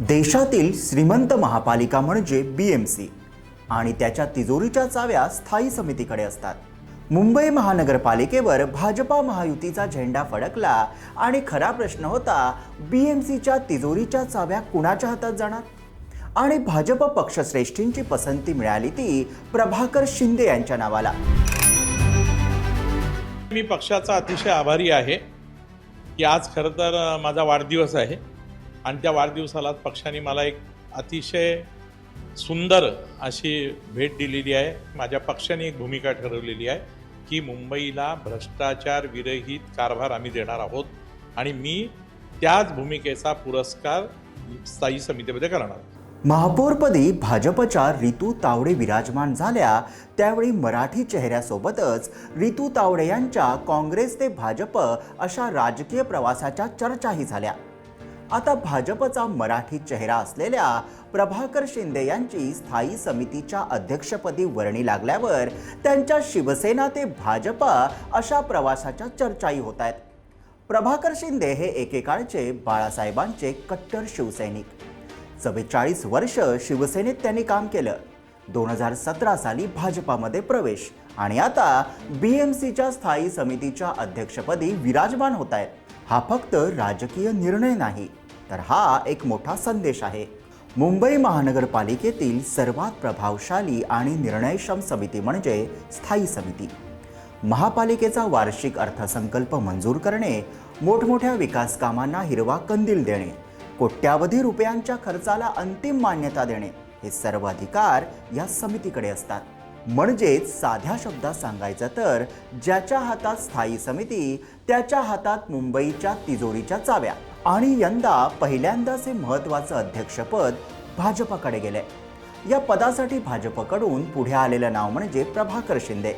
देशातील श्रीमंत महापालिका म्हणजे बी एम सी आणि त्याच्या तिजोरीच्या चाव्या स्थायी समितीकडे असतात. मुंबई महानगरपालिकेवर भाजपा महायुतीचा झेंडा फडकला आणि खरा प्रश्न होता बी एम सीच्या तिजोरीच्या चाव्या कुणाच्या हातात जाणार? आणि भाजप पक्षश्रेष्ठींची पसंती मिळाली ती प्रभाकर शिंदे यांच्या नावाला. मी पक्षाचा अतिशय आभारी आहे. की आज खरं तर माझा वाढदिवस आहे. आणि त्या वाढदिवसाला पक्षाने मला एक अतिशय सुंदर अशी भेट दिलेली आहे. माझ्या पक्षाने एक भूमिका ठरवलेली आहे की मुंबईला भ्रष्टाचार विरहित कारभार आम्ही देणार आहोत आणि मी त्याच भूमिकेचा पुरस्कार स्थायी समितीमध्ये करणार महापौरपदी भाजपच्या रितू तावडे विराजमान झाल्या. त्यावेळी मराठी चेहऱ्यासोबतच रितू तावडे यांच्या काँग्रेस ते भाजप अशा राजकीय प्रवासाच्या चर्चाही झाल्या. आता भाजपचा मराठी चेहरा असलेल्या प्रभाकर शिंदे यांची स्थायी समितीच्या अध्यक्षपदी वर्णी लागल्यावर त्यांच्या शिवसेना ते भाजप अशा प्रवासाच्या चर्चाही होत आहेत. प्रभाकर शिंदे हे एकेकाळचे बाळासाहेबांचे कट्टर शिवसैनिक. चव्वेचाळीस वर्ष शिवसेनेत त्यांनी काम केलं. दोन हजार सतरा साली भाजपामध्ये प्रवेश आणि आता बी एम सीच्या स्थायी समितीच्या अध्यक्षपदी विराजमान होत आहेत. हा फक्त राजकीय निर्णय नाही तर हा एक मोठा संदेश आहे. मुंबई महानगरपालिकेतील सर्वात प्रभावशाली आणि निर्णयक्षम समिती म्हणजे स्थायी समिती. महापालिकेचा वार्षिक अर्थसंकल्प मंजूर करणे मोठमोठ्या विकास कामांना हिरवा कंदील देणे कोट्यावधी रुपयांच्या खर्चाला अंतिम मान्यता देणे हे सर्व अधिकार या समितीकडे असतात. म्हणजेच साध्या शब्दात सांगायचं तर ज्याच्या हातात स्थायी समिती त्याच्या हातात मुंबईच्या तिजोरीच्या चाव्या. आणि यंदा पहिल्यांदाच हे महत्त्वाचं अध्यक्षपद भाजपाकडे गेले या पदासाठी भाजपकडून पुढे आलेलं नाव म्हणजे प्रभाकर शिंदे.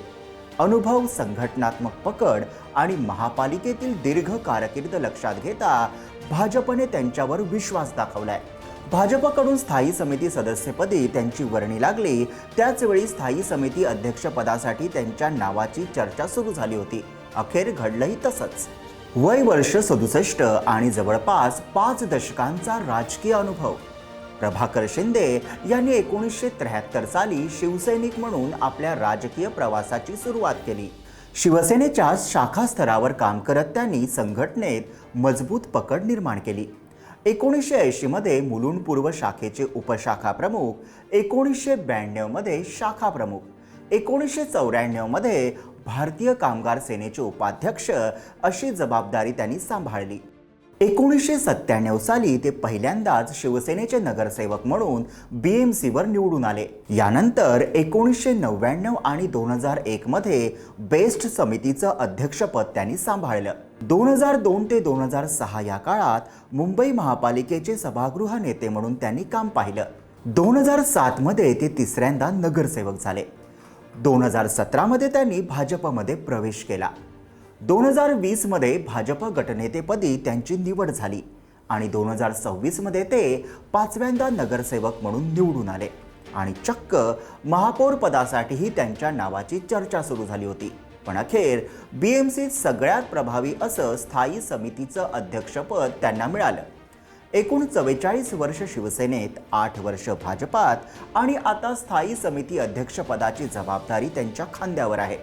अनुभव संघटनात्मक पकड आणि महापालिकेतील दीर्घ कारकीर्द लक्षात घेता भाजपने त्यांच्यावर विश्वास दाखवलाय. भाजपकडून स्थायी समिती सदस्यपदी त्यांची वर्णी लागली. त्याचवेळी स्थायी समिती अध्यक्षपदासाठी त्यांच्या नावाची चर्चा सुरू झाली होती. अखेर घडलंही तसंच. वय वर्ष सदुसष्ट आणि जवळपास पाच दशकांचा राजकीय अनुभव. प्रभाकर शिंदे यांनी एकोणीसशे त्र्याहत्तर साली शिवसैनिक म्हणून आपल्या राजकीय प्रवासाची सुरुवात केली. शिवसेनेच्या शाखा स्तरावर काम करत त्यांनी संघटनेत मजबूत पकड निर्माण केली. एकोणीसशे ऐंशीमध्ये मुलुंड पूर्व शाखेचे उपशाखा प्रमुख एकोणीसशे ब्याण्णवमध्ये शाखा प्रमुख एकोणीसशे चौऱ्याण्णवमध्ये भारतीय कामगार सेनेचे उपाध्यक्ष अशी जबाबदारी त्यांनी सांभाळली. एकोणीसशे सत्त्याण्णव साली ते पहिल्यांदाच शिवसेनेचे नगरसेवक म्हणून बी एम सीवर निवडून आले. यानंतर एकोणीसशे नव्याण्णव आणि दोन हजार एकमध्ये बेस्ट समितीचं अध्यक्षपद त्यांनी सांभाळलं. दोन हजार दोन ते दोन हजार सहा या काळात मुंबई महापालिकेचे सभागृह नेते म्हणून त्यांनी काम पाहिलं. दोन हजार सातमध्ये ते तिसऱ्यांदा नगरसेवक झाले. दोन हजार सतरामध्ये त्यांनी भाजपमध्ये प्रवेश केला. दोन हजार वीसमध्ये भाजप गटनेतेपदी त्यांची निवड झाली आणि दोन हजार सव्वीसमध्ये ते पाचव्यांदा नगरसेवक म्हणून निवडून आले. आणि चक्क महापौर पदासाठीही त्यांच्या नावाची चर्चा सुरू झाली होती. पण अखेर बी एम सीत सगळ्यात प्रभावी असं स्थायी समितीचं अध्यक्षपद त्यांना मिळालं. एकूण चव्वेचाळीस वर्ष शिवसेनेत आठ वर्ष भाजपात आणि आता स्थायी समिती अध्यक्षपदाची जबाबदारी त्यांच्या खांद्यावर आहे.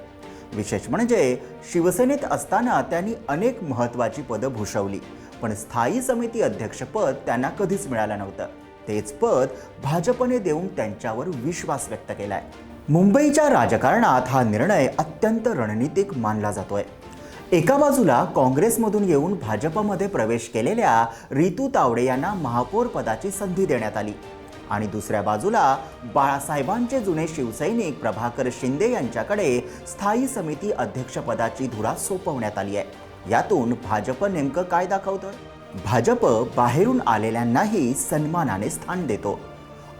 विशेष म्हणजे शिवसेनेत असताना त्यांनी अनेक महत्त्वाची पदं भूषवली पण स्थायी समिती अध्यक्षपद त्यांना कधीच मिळालं नव्हतं. तेच पद भाजपने देऊन त्यांच्यावर विश्वास व्यक्त केलाय. मुंबईच्या राजकारणात हा निर्णय अत्यंत रणनीतिक मानला जातोय. एका बाजूला काँग्रेसमधून येऊन भाजपमध्ये प्रवेश केलेल्या रितू तावडे यांना महापौर पदाची संधी देण्यात आली. आणि दुसऱ्या बाजूला बाळासाहेबांचे जुने शिवसैनिक प्रभाकर शिंदे यांच्याकडे स्थायी समिती अध्यक्षपदाची धुरा सोपवण्यात आली आहे. यातून भाजप नेमकं काय दाखवतं? भाजप बाहेरून आलेल्यांनाही सन्मानाने स्थान देतो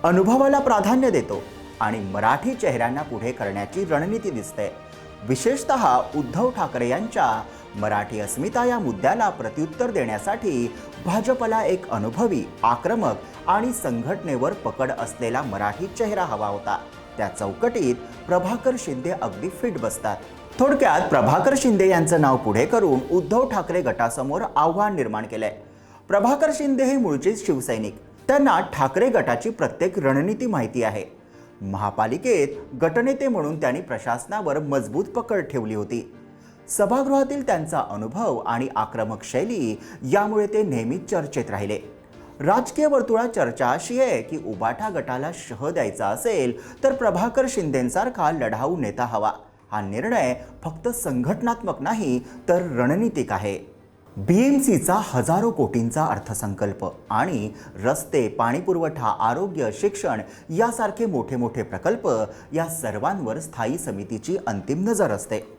अनुभवाला प्राधान्य देतो आणि मराठी चेहऱ्यांना पुढे करण्याची रणनीती दिसते. विशेषत उद्धव ठाकरे यांच्या मराठी अस्मिता या मुद्द्याला प्रत्युत्तर देण्यासाठी भाजपला एक अनुभवी आक्रमक आणि संघटनेवर पकड असलेला मराठी चेहरा हवा होता. त्या चौकटीत प्रभाकर शिंदे अगदी फिट बसतात. थोडक्यात प्रभाकर शिंदे यांचं नाव पुढे करून उद्धव ठाकरे गटासमोर आव्हान निर्माण केलंय. प्रभाकर शिंदे हे मूळचेच शिवसैनिक. त्यांना ठाकरे गटाची प्रत्येक रणनीती माहिती आहे. महापालिकेत गटनेते म्हणून त्यांनी प्रशासनावर मजबूत पकड ठेवली होती. सभागृहातील त्यांचा अनुभव आणि आक्रमक शैली यामुळे ते नेहमीच चर्चेत राहिले. राजकीय वर्तुळात चर्चा अशी आहे की उबाठा गटाला शह द्यायचा असेल तर प्रभाकर शिंदेंसारखा लढाऊ नेता हवा. हा निर्णय फक्त संघटनात्मक नाही तर रणनीतिक आहे. बीएमसीचा हजारो कोटींचा अर्थसंकल्प आणि रस्ते पाणीपुरवठा आरोग्य शिक्षण यासारखे मोठे मोठे प्रकल्प या सर्वांवर स्थायी समितीची अंतिम नजर असते.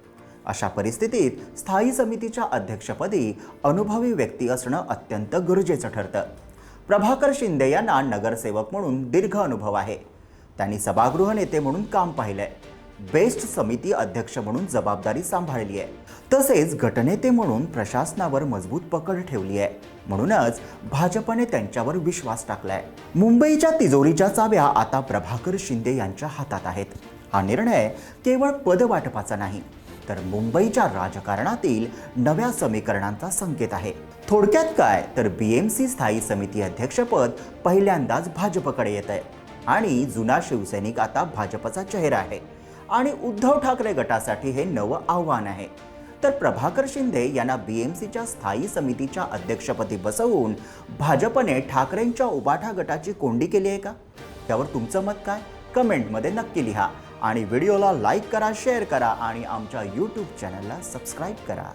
अशा परिस्थितीत स्थायी समितीच्या अध्यक्षपदी अनुभवी व्यक्ती असणं अत्यंत गरजेचं ठरतं. प्रभाकर शिंदे यांना नगरसेवक म्हणून दीर्घ अनुभव आहे. त्यांनी सभागृह नेते म्हणून काम पाहिलंय. बेस्ट समिती अध्यक्ष म्हणून जबाबदारी सांभाळली आहे तसेच गटनेते म्हणून प्रशासनावर मजबूत पकड ठेवली आहे म्हणूनच भाजपने त्यांच्यावर विश्वास टाकलाय. मुंबईच्या तिजोरीच्या चाव्या आता प्रभाकर शिंदे यांच्या हातात आहेत. हा निर्णय केवळ पदवाटपाचा नाही तर मुंबईच्या राजकारणातील नव्या समीकरणांचा संकेत आहे. थोडक्यात काय? तर बी एम सी स्थायी समिती अध्यक्षपद पहिल्यांदाच भाजपकडे येत आहे. आणि जुना शिवसैनिक आता भाजपचा चेहरा आहे. आणि उद्धव ठाकरे गटासाठी हे नवं आव्हान आहे. तर प्रभाकर शिंदे यांना बी एम सीच्या स्थायी समितीच्या अध्यक्षपदी बसवून भाजपने ठाकरेंच्या उबाठा गटाची कोंडी केली आहे का? त्यावर तुमचं मत काय? कमेंटमध्ये नक्की लिहा. आणि व्हिडिओला लाईक करा शेअर करा आणि आमच्या यूट्यूब चॅनलला सबस्क्राईब करा.